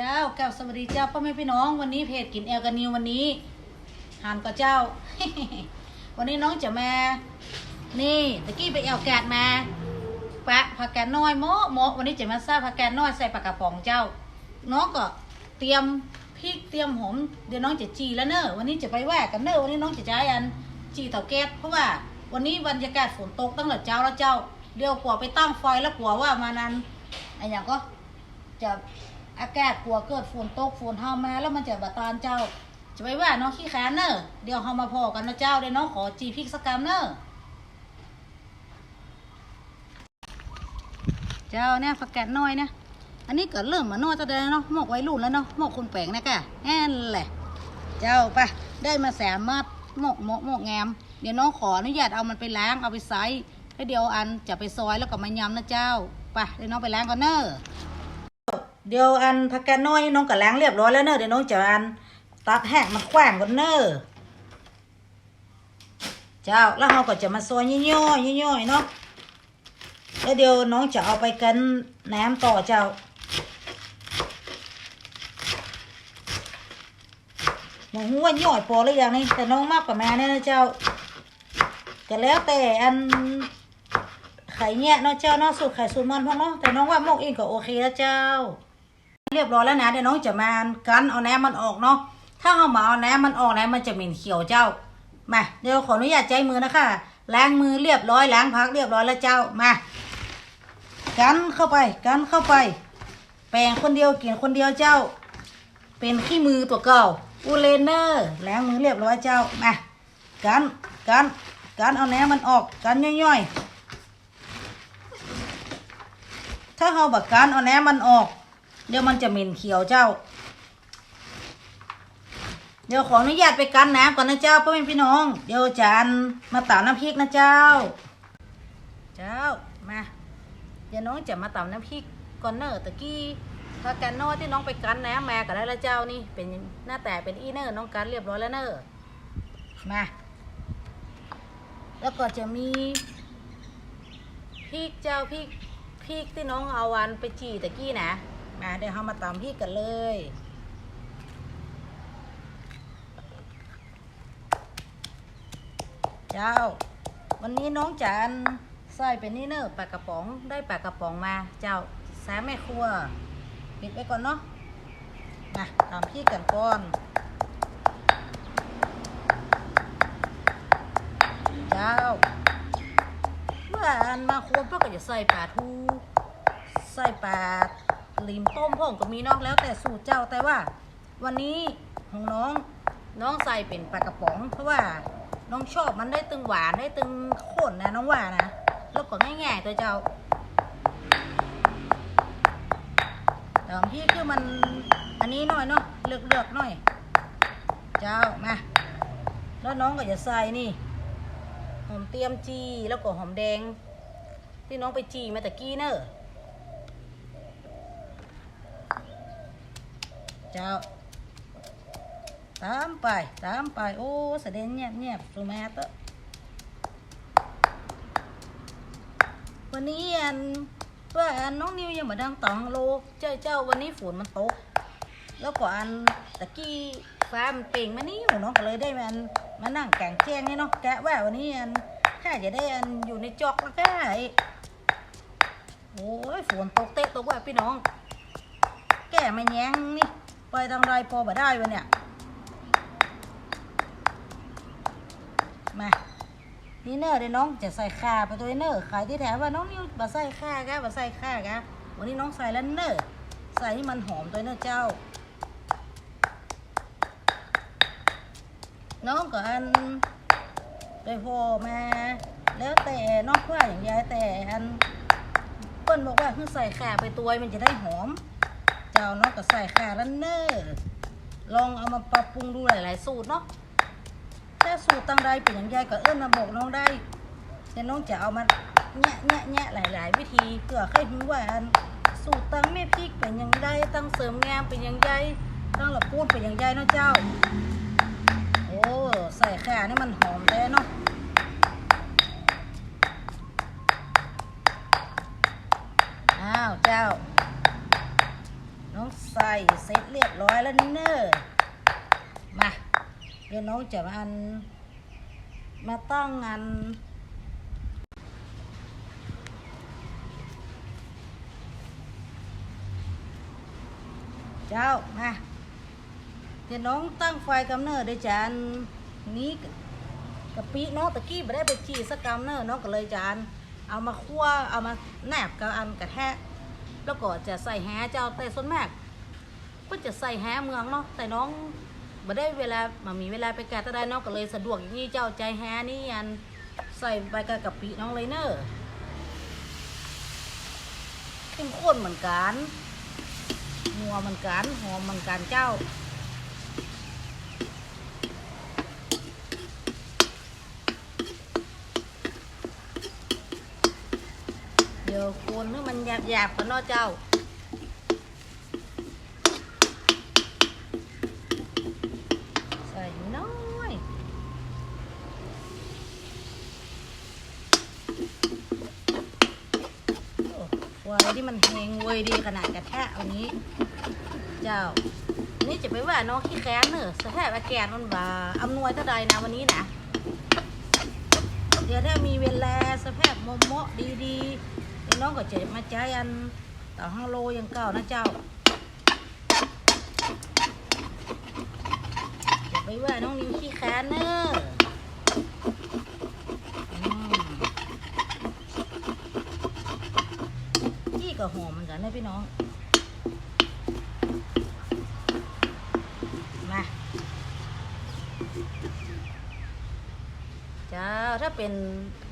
เจ้าแก้วสวัสดีเจ้าพ่อแม่พี่น้องวันนี้เพจกินแอลกันนิววันนี้หานกับเจ้า วันนี้น้องจะมา นี่ตะกี้ไปแอลแกดมาปะผักแกดน้อยโมะโมะวันนี้จะมาซาผักแกดน้อยใส่ปากกระป๋องเจ้า น้องก็เตรียมพริกเตรียมหอมเดี๋ยวน้องจะจีแล้วเนอะวันนี้จะไปแหวกกันเนอะวันนี้น้องจะใช้อันจีเตาแก๊สเพราะว่า วันนี้บรรยากาศฝนตกตั้งแต่เจ้าแล้วเจ้าเดี๋ยวกลัวไปตั้งไฟแล้วกลัวว่ามานั้นไอ้อย่างก็จะ อากาศกลัวเกิดฝนตกฝนเฮามาแล้วมันจะบาตานเจ้า จะไปว่าน้องขี้แค้นเนอะเดี๋ยวเฮามาพอกันนะเจ้าเดี๋ยวน้องขอจีพริกสักกรัมเนอะเจ้าเนี่ยผักแกดน้อยเนี่ยอันนี้ก็เริ่มมาน้อจะได้เนาะหมกไว้รุ่นแล้วเนาะหมกคุณแปลงนะกะแอนแหละ เจ้าไปะได้มาแสมมัดหมกหมกหมกแงม เดี๋ยวน้องขออนุญาตเอามันไปล้างเอาไปไซส์แล้วเดี๋ยวอันจะไปซอยแล้วก็มายำนะเจ้าไปเดี๋ยวน้องไปล้างก่อนเนอะ เดี๋ยวอันผักแกดน้อยน้องก็ล้างเรียบร้อยแล้วเนอะเดี๋ยวน้องจะอันตักแห้งมาแขวงก่อนเนอะเจ้าแล้วเราก็จะมาซอยย่อยๆย่อยๆเนาะแล้วเดี๋ยวน้องจะเอาไปกันน้ำต่อเจ้าหมูหัวย่อยพอหรือยังนี่แต่น้องมากกว่าแม่เนี่ยนะเจ้าก็แล้วแต่อันไข่เนี่ยเนาะเจ้าเนาะสูตรไข่สูตรมันพ่อเนาะแต่น้องว่าหมกเองก็โอเคแล้วเจ้า เรียบร้อยแล้วนะเดี๋ยวน้องจะมากันเอาแหนมมันออกเนาะถ้าเอามาเอาแหนมมันออกแหนมมันจะเหม็นเขียวเจ้ามาเดี๋ยวขออนุญาตใจมือนะคะล้างมือเรียบร้อยล้างพักเรียบร้อยแล้วเจ้ามากันเข้าไปกันเข้าไป แปรงคนเดียวกินคนเดียวเจ้า เป็นขี้มือตัวเก่าอูเลนเนอร์ล้างมือเรียบร้อยเจ้ามากันกันกันเอาแหนมมันออกกันย่อยๆถ้าเราบักการเอาแหนมมันออก เดี๋ยวมันจะเหม็นเขียวเจ้า เดี๋ยวขออนุญาตไปกันน้ำก่อนนะเจ้าพ่อแม่พี่น้อง เดี๋ยวจานมาตำน้ำพริกนะเจ้า เจ้ามาเดี๋ยวน้องจะมาตำน้ำพริกก่อนเนอร์ตะกี้ถ้ากันนอที่น้องไปกันน้ำมาก็ได้แล้วเจ้านี่เป็นหน้าแต่เป็นอีเนอร์น้องกันเรียบร้อยแล้วเนอร์มาแล้วก็จะมีพริกเจ้าพริกพริกที่น้องเอาวันไปจีตะกี้นะ มาเดี๋ยวเรามาตำพริกกันเลยเจ้า วันนี้น้องจานใส่เป็นนี่เนอะปลากระป๋องได้ปลากระป๋องมา เจ้าสามแม่ครัวปิดไว้ก่อนเนาะมาตำพริกกันก่อนเจ้าเมื่ออันมาครัวเพื่อก็จะใส่ปลาทู ใส่ปลา ลิมต้มพ่องก็มีนอกแล้วแต่สูตรเจ้าแต่ว่า วันนี้ของน้องน้องใส่เป็นปลากระป๋อง เพราะว่าน้องชอบมันได้ตึงหวานได้ตึงข้นนะน้องว่านะแล้วก็ง่ายๆตัวเจ้าแต่ของพี่คือมันอันนี้หน่อยเนาะเลือกเลือกๆหน่อย เจ้ามาแล้วน้องก็จะใส่นี่หอมเตรียมจีแล้วก็หอมแดง ที่น้องไปจีมาแตะกี้เนอะ เจ้า ตามไป ตามไป โอ้แสดงเงียบเงียบสุมาเตะวันนี้อันเพื่ออันน้องนิวยังมาดังตองโลเจ้าเจ้าวันนี้ฝนมันตก แล้วก็อันตะกี้ฟ้ามันเปล่งมานี่หนูน้องก็เลยได้มันมานั่งแกงแจ้งนี่เนาะแกะว่าวันนี้อันถ้าจะได้อันอยู่ในจอกแล้วก็ได้โอ้ยฝนตกเตะตกว่าพี่น้อง แก่มาแย้งนี่ ไปทางไรพอบ่ได้วะเนี่ย มานี่เนอร์เดี๋ยวน้องจะใส่ข่าไปตัวเนอร์ขายที่แถมว่าน้องนิวมาใส่ข่ากะมาใส่ข่ากวันนี้น้องใส่แล้วเนอร์ใส่ให้มันหอมตัวเนอร์เจ้า น้องก็อันไปพอมาแล้วแต่น้อกว่าอย่างยายแต่อันเปิ้นบอกว่าเพิ่งใส่ข่าไปตัวมันจะได้หอม เจ้าน้องก็ใส่ขาแล้วเนอร์ลองเอามาปรับปรุงดูหลาย ๆ สูตรเนาะถ้าสูตรตั้งใดเป็นอย่างยายก็เอิ้นมาบอกน้องได้แต่น้องจะเอามาแงะแงะแงะหลาย ๆ วิธีเพื่อให้รู้ว่าสูตรตั้งแม่พริกเป็นอย่างไรตั้งเสริมงามเป็นอย่างไรตั้งหลับพูดเป็นอย่างไรเนาะเจ้า โอ้ใส่ข่านี่มันหอมแท้เนาะอ้าวเจ้า เสร็จเรียบร้อยแล้วเนอะมาเดี๋ยวน้องจะมาอัน มาตั้งงานเจ้ามาเดี๋ยวน้องตั้งไฟกำเนิดด้วยจานนี้กะปิเนาะตะกี้ไม่ได้ไปจีสักกำเนิดน้องก็เลยจานเอามาคั่วเอามาแนบกับอันกระแทะแล้วก็จะใส่แฮเจ้าแต่ส่วนมาก ก็จะใส่แฮเมืองเนาะแต่น้องม่ได้เวลามามีเวลาไปแกะตะได้น้องก็เลยสะดวกอย่างนี้เจ้าใจแฮนี่อันใส่ไปกับกะปิน้องเลยเนอะเข้มข้นเหมือนกันนัวเหมือนกันหอมเหมือนกันเจ้าเดี๋ยวคนให้มันหยาบๆกันเนาะเจ้า ใส่น้อยโอ้ วายที่มันเฮงเวยดีขนาดกระแทะเอานี้ เจ้า นี่จะไปว่าน้องขี้แค้นเนอะสแทบอาแกนมันบาอำนวยเท่าใดนะวันนี้นะ เดี๋ยวถ้ามีเวลาสภาพโมโมะดีๆเดี๋ยวน้องก็จะมาใจายอันต่อห้าโลยังเก่านะเจ้าอย่าไปว่าน้องนิวขี้แค้นเนอะอืมขี้กับหอมเหมือนกันนะ พี่น้อง มาเจ้าถ้าเป็น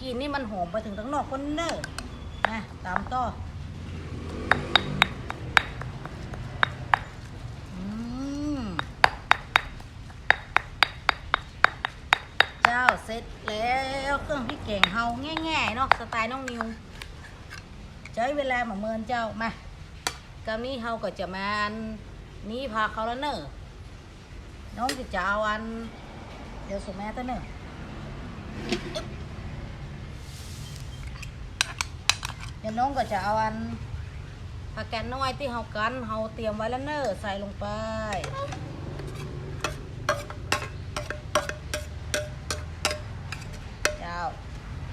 กินนี่มันหอมไปถึงทั้งนอกคนเนอร์นะตามต่อเจ้าเสร็จแล้วเครื่องพริกแกงเฮาง่ายๆเนาะสไตล์น้องนิวใช้เวลามาเมินเจ้ามา กำนี้เฮาก็จะมาอันนี้พาเขาแล้วเนอะน้องจะจะเอาอัน เดี๋ยวสมแม่ตัวหนึ่งเดี๋ยวน้องก็จะเอาอันผักแกนน้อยที่เฮากันเฮาเตรียมไว้แล้วเนอะใส่ลงไปเจ้า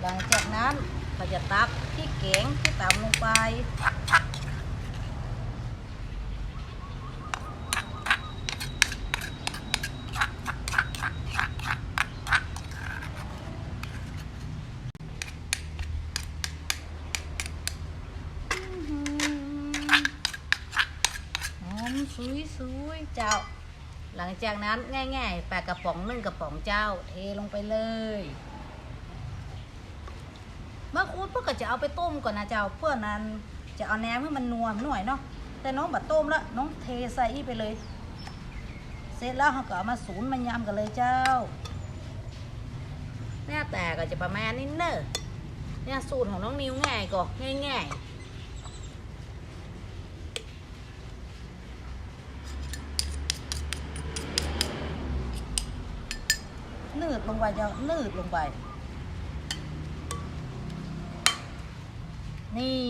หลังจากนั้นก็จะตักที่เก๋งที่ตำลงไป หอมสุยสุยๆเจ้า ห ลังจากนั้นง่ายๆแปลากระป๋องนึ่งกระป๋องเจ้า เทลงไปเลยมะคูดเพื่อก็จะเอาไปต้มก่อนนะเจ้าเพื่อนั้นจะเอาแหนมให้มันนัวหน่อยเนาะแต่น้องบัดต้มแล้วน้องเทใส่ไปเลย เสร็จแล้วเราก็เอามาสูนมายำกันเลยเจ้าหน้าแต่ก็จะประมาณนี้เนอะเนี่ยสูตรของน้องนิวง่ายก่อง่ายๆ นืดลงไปจะนืดลงไป นี่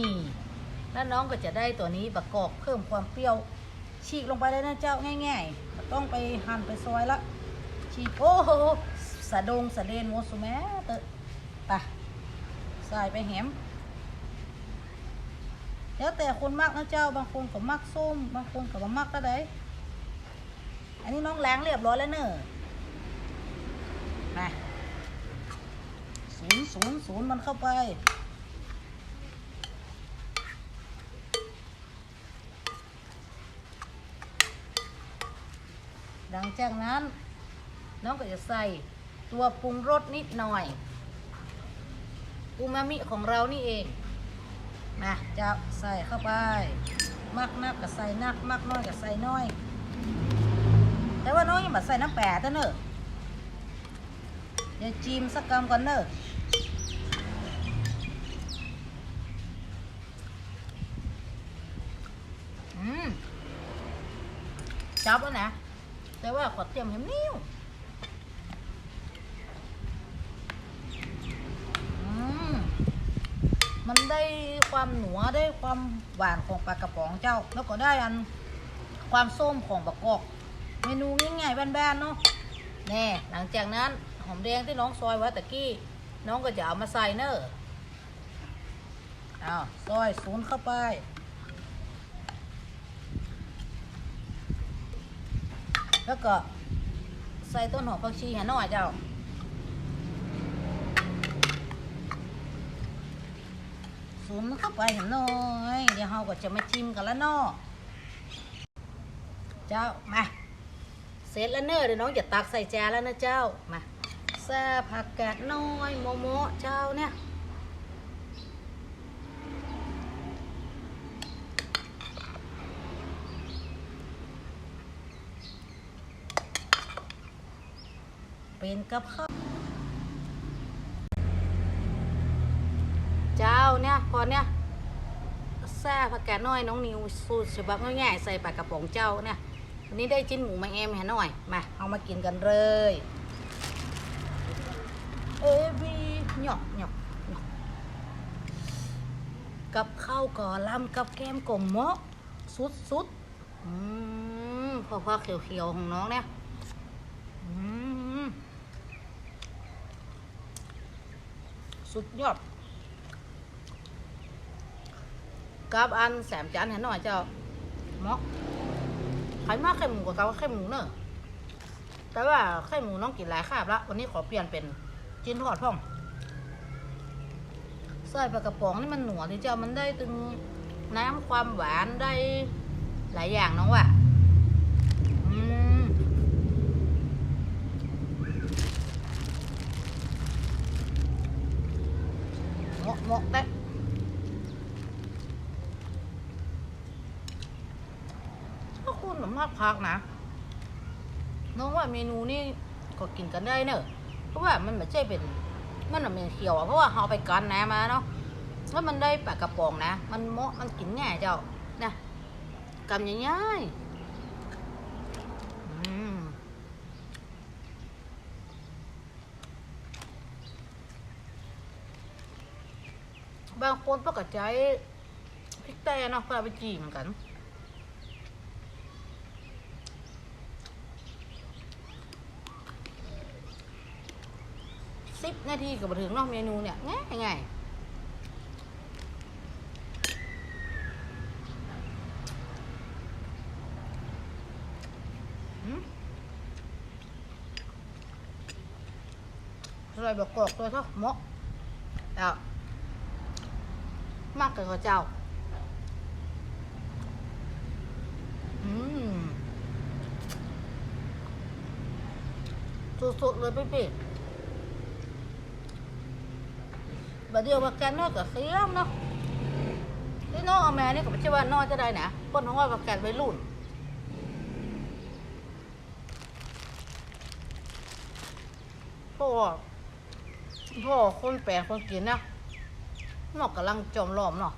แล้วน้องก็จะได้ตัวนี้ประกอบเพิ่มความเปรี้ยวฉีกลงไปเลยนะเจ้าง่ายๆต้องไปหั่นไปซอยละฉีกโอ้โหสะดงสะเดนโมสุแม่เตะไปใส่ไปแหมแล้วแต่คนมักนะเจ้าบางคนก็มักส้มบางคนก็บ่มักก็ได้อันนี้น้องล้างเรียบร้อยแล้วเนอะ มาศูนย์ศูนย์ศูนย์มันเข้าไป หลังจากนั้น น้องก็จะใส่ตัวปรุงรสนิดหน่อย อูมามิของเรานี่เองมาจะใส่เข้าไป มากนักก็ใส่นักมากน้อยก็ใส่น้อย แต่ว่าน้องยังแบบใส่น้ำแปดเท่าเนอะเดี๋ยวจิ้มสักกำก่อนเนอะอืมจับแล้วนะ แต่ว่าขอเตรียมให้นิ้วมมันได้ความหนัวได้ความหวานของปลากระป๋องเจ้า แล้วก็ได้อันความส้มของบะกอก เมนูง่ายๆบ้านๆเนาะแน่หลังจากนั้น หอมแดงที่น้องซอยไว้ตะกี้ น้องก็จะเอามาใส่เนอะเอาซอยศูนย์เข้าไป แล้วก็ใส่ต้นหอมผักชีหน่อยเจ้าศูนย์เข้าไปหนหน่อย เดี๋ยวเราก็จะมาชิมกันแล้วเนาะเจ้ามาเสร็จแล้วเนอะเดี๋ยวน้องจะตักใส่จานแล้วนะเจ้ามา แซ่ผักกาดน้อยโมโมเจ้าเนี่ยเป็นกับข้าวเจ้าเนี่ยพอเนี่ยแซ่ผักกาดน้อยน้องนิวสูตรฉบับง่ายๆใส่ปากกระป๋องเจ้าเนี่ยวันนี้ได้จิ้นหมูมาแอมให้หน่อยมาเอามากินกันเลย เอวี หยอกหยอกหยอกกับข้าวก่อลำกับแกมกลมเมาะสุดสุดๆอืมพอพอๆเขียวๆของน้องเนี่ยสุดยอดกับอันแสมจานเห็นหน่อยเจ้าเมาะไข่มากไข่หมูกับเขาไข่หมูเนอะแต่ว่าไข่หมูน้องกินหลายคาบละวันนี้ขอเปลี่ยนเป็นจิ้นทอดพ่อง ใส่ปลากระป๋องนี่มันหนัวที่เจ้ามันได้ตึงน้ำความหวานได้หลายอย่างน้องว่ะมเหมาะเหมาะแต่ถ้าคุณมากพักนะ น้องว่าเมนูนี่ก็กินกันได้เนอะ เพราะว่ามันไม่ใช่เป็น มันม่เป็นเขียวอะเพราะว่าเราไปกันนะมาเนาะแล้วมันได้ปลากระป๋องนะ มันเมะมันกินง่ายเจ้านะกำง่ายๆบางคนก็กระจายพริกแต่เนาะเพื่อเอาไปจีเหมือนกัน สิบนาทีก็มาถึงนอกเมนูเนี่ยง่ายง่ายหืมใส่บะกอกตัวเท่าหมาะเอามากเกินข้าเจ้า อืมสุดๆเลยพี่ๆ บดเดียวว่าแกนนอกกับเสียมเนาะที่น้องเอาแม่นี่ก็ไม่ใช่ว่านอกจะได้นะคนของว่ากับแกนไปรุ่นพ่อพ่อคนแปลกคนกินนะนอกกำลังจอมล้อมเนาะ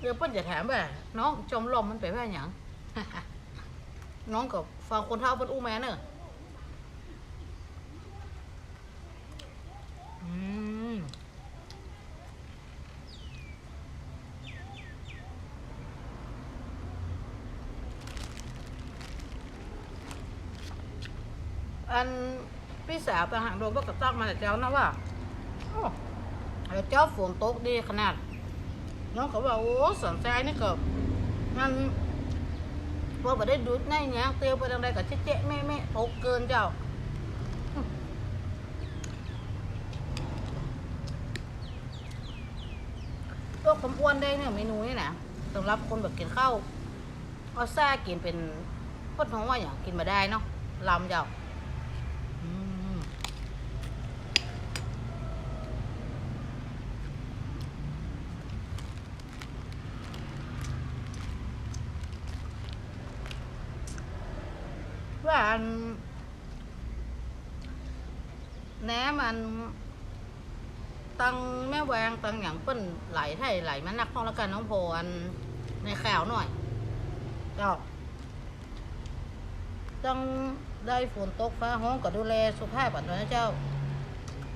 เดี๋ยวเปิ้นจะถามแบบน้องจมล้อมมันไปลว่าหยังน้องกับฟังคนเท่าเปิ้นอู้แม่เนอะอืม อันพี่สาวไปหาโดนก็กระตักมาแต่เจ้านะว่าแล้วเจ้าฝนตกดีขนาด น้องก็ว่าโอ้สนใจนี่ก็มันว่าบ่ได้ดูดในหยังเตียวไปทางใดก็เจ๊ะแม่แม่ตกเกินเจ้าตัวผมอ้วนได้เนี่ยเมนูนี่นะสำหรับคนแบบกินข้าวเอาแซ่กินเป็นพดท้องว่าอย่างกินมาได้เนาะลำเจ้า อืมว่าอันแหนมันตัง แม่แวงตังอย่างเปิ้นไหลไทยไหลมานักพ้องแล้วกันน้องโพอันในข่าวหน่อยก็ต้องได้ฝนตกฟ้าห้องก็ดูแลสุขภาพก่อนนะเจ้า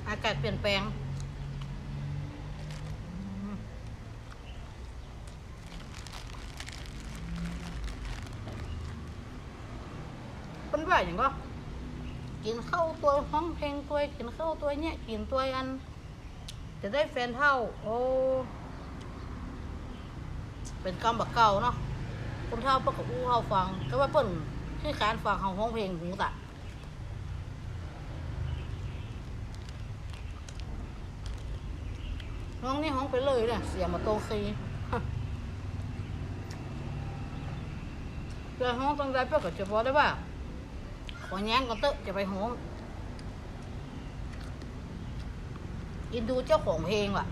อากาศเปลี่ยนแปลงเป็นว่าอย่างก็กินข้าวตัวห้องเพลงตัวกินข้าวตัวเนี่ยกินตัวอัน จะได้แฟนเท่า โอ้ เป็นกรรมบักเก่าเนาะคนเท่าเพิ่นกับอู้เฮาฟังก็ว่าเปิ้นที่การฟังเฮาห้องเพลงหูตะห้องนี่ห้องไปเลยเนี่ยเสียมาโตคีเจอห้องตรงใจเพื่อก็จะบอได้ว่าขอแย้งก่อนเตอะจะไปห้อง อินดูเจ้าของเพลงว่ะ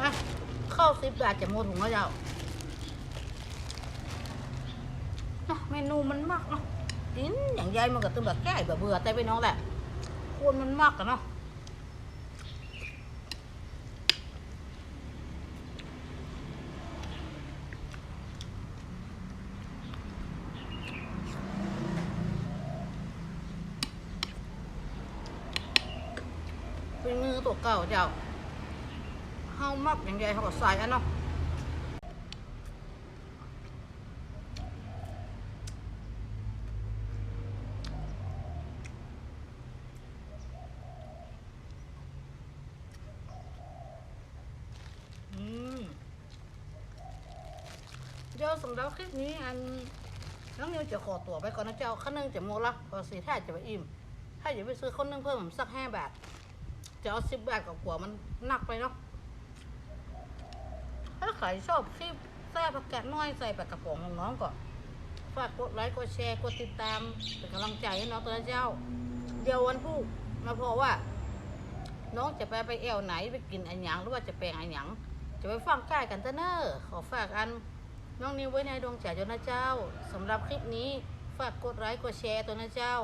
อะข้าสิบบาทจะหมดถุงแล้วเจ้าเนาะเมนูมันมากเนาะกินอย่างใหญ่มันก็ตึงแบบแก่แบบเบื่อแต่ไปน้องแหละคนมันมากกันเนาะ เป็นมือตัวเก่าเจ้าเฮามักอย่างใหญ่เขาก็ใส่อันเนาะอืมเดี๋ยวสำหรับคลิปนี้อันน้องนิวจะขอตัวไปก่อนนะเจ้าขั้นหนึงจะโมละพอสีถ้จะไปอิ่ม ถ้าอยากไปซื้อคนหนึงเพิ่มสักห้าบาท จะเอาสิบบาทกับกว่ามันหนักไปเนาะถ้าใครชอบคลิปแซ่บผักกาดน้อยใส่ปากกระป๋องของน้องก็ฝากกดไลค์กดแชร์กดติดตามเป็นกำลังใจให้น้องตัวเจ้า เดี๋ยววันพรุ่งมาพอว่า น้องจะไปไปแอวไหนไปกินอันหยังหรือว่าจะแปลงอันหยังจะไปฟังใกล้กันเถอะเนอะขอฝากอันน้องนิวไว้ในดวงใจจ้านะเจ้าสำหรับคลิปนี้ฝากกดไลค์กดแชร์ตัวนะเจ้า